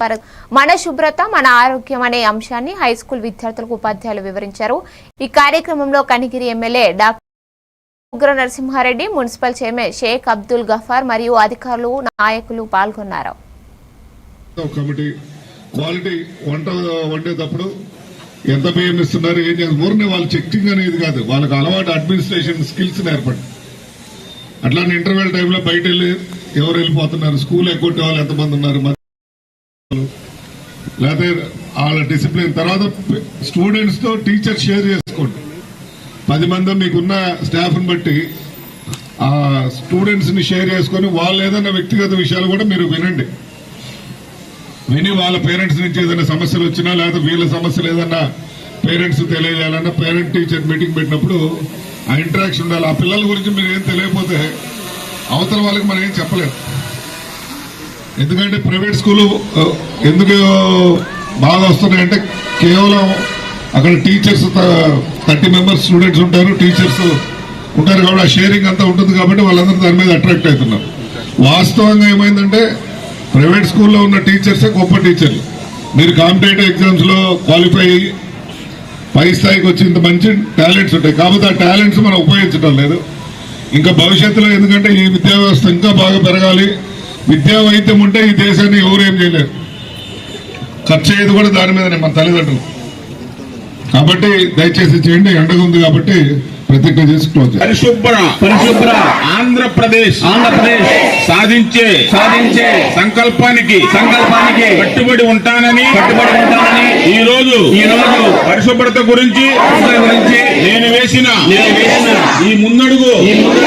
పర- మన శుభ్రత మన ఆరోగ్యం అనే అంశాన్ని హై స్కూల్ విద్యార్థులకు ఉపాధ్యాయులు వివరించారు. ఈ కార్యక్రమంలో Kanigiri MLA doctor Ugra Narasimha Reddy municipal chairman Sheikh Abdul Gaffar మరియు అధికారులు నాయకులు పాల్గొన్నారు. క్వాలిటీ వంట వండేటప్పుడు ఎంత బియ్యం ఇస్తున్నారు ఏం చేస్తారు ఊరిని వాళ్ళు చెక్కింగ్ అనేది కాదు. వాళ్ళకి అలవాటు అడ్మినిస్ట్రేషన్ స్కిల్స్ నేర్పండి అట్లానే ఇంటర్వెల్ టైంలో బయట వెళ్ళి ఎవరు వెళ్ళిపోతున్నారు? స్కూల్ ఎగ్గొట్టే వాళ్ళు ఎంతమంది ఉన్నారు? లేకపోతే వాళ్ళ డిసిప్లిన్ తర్వాత స్టూడెంట్స్తో టీచర్ షేర్ చేసుకోండి. పది మంది మీకున్న స్టాఫ్ని బట్టి ఆ స్టూడెంట్స్ని షేర్ చేసుకొని వాళ్ళు ఏదైనా వ్యక్తిగత విషయాలు కూడా మీరు వినండి. విని వాళ్ళ పేరెంట్స్ నుంచి ఏదైనా సమస్యలు వచ్చినా లేదా వీళ్ళ సమస్యలు ఏదైనా పేరెంట్స్ తెలియజేయాలన్నా పేరెంట్ టీచర్ మీటింగ్ పెట్టినప్పుడు ఆ ఇంటరాక్షన్ ఉండాలి. ఆ పిల్లల గురించి మీరు ఏం తెలియకపోతే అవతల వాళ్ళకి మనం ఏం చెప్పలేం. ఎందుకంటే ప్రైవేట్ స్కూల్ ఎందుకు బాగా వస్తున్నాయంటే కేవలం అక్కడ టీచర్స్ థర్టీ మెంబర్స్ స్టూడెంట్స్ ఉంటారు టీచర్స్ ఉంటారు కాబట్టి ఆ షేరింగ్ అంతా ఉంటుంది కాబట్టి వాళ్ళందరూ దాని మీద అట్రాక్ట్ అవుతున్నారు. వాస్తవంగా ఏమైందంటే ప్రైవేట్ స్కూల్లో ఉన్న టీచర్సే గొప్ప టీచర్లు. మీరు కాంపిటేటివ్ ఎగ్జామ్స్లో క్వాలిఫై అయ్యి పై స్థాయికి వచ్చి ఇంత మంచి టాలెంట్స్ ఉంటాయి. కాకపోతే ఆ టాలెంట్స్ మనం ఉపయోగించడం లేదు. ఇంకా భవిష్యత్తులో ఎందుకంటే ఈ విద్యా వ్యవస్థ ఇంకా బాగా పెరగాలి. విద్యా వైద్యం ఉంటే ఈ దేశాన్ని ఎవరు ఏం చేయలేరు. ఖర్చు అయ్యేది కూడా దాని మీదనే మన తల్లిదండ్రులు. కాబట్టి దయచేసి చేయండి ఎండగా ఉంది కాబట్టి ప్రతిజ్ఞ చేసి క్లోజ్ చేయండి. పరిశుభ్ర పరిశుభ్ర. ఆంధ్రప్రదేశ్ ఆంధ్రప్రదేశ్ సాధించే సాధించే సంకల్పానికి సంకల్పానికి కట్టుబడి ఉంటానని కట్టుబడి ఉంటానని ఈ రోజు ఈ రోజు పరిశుభ్రత గురించి గురించి నేను వేసిన నేను వేసిన ఈ ముందడుగు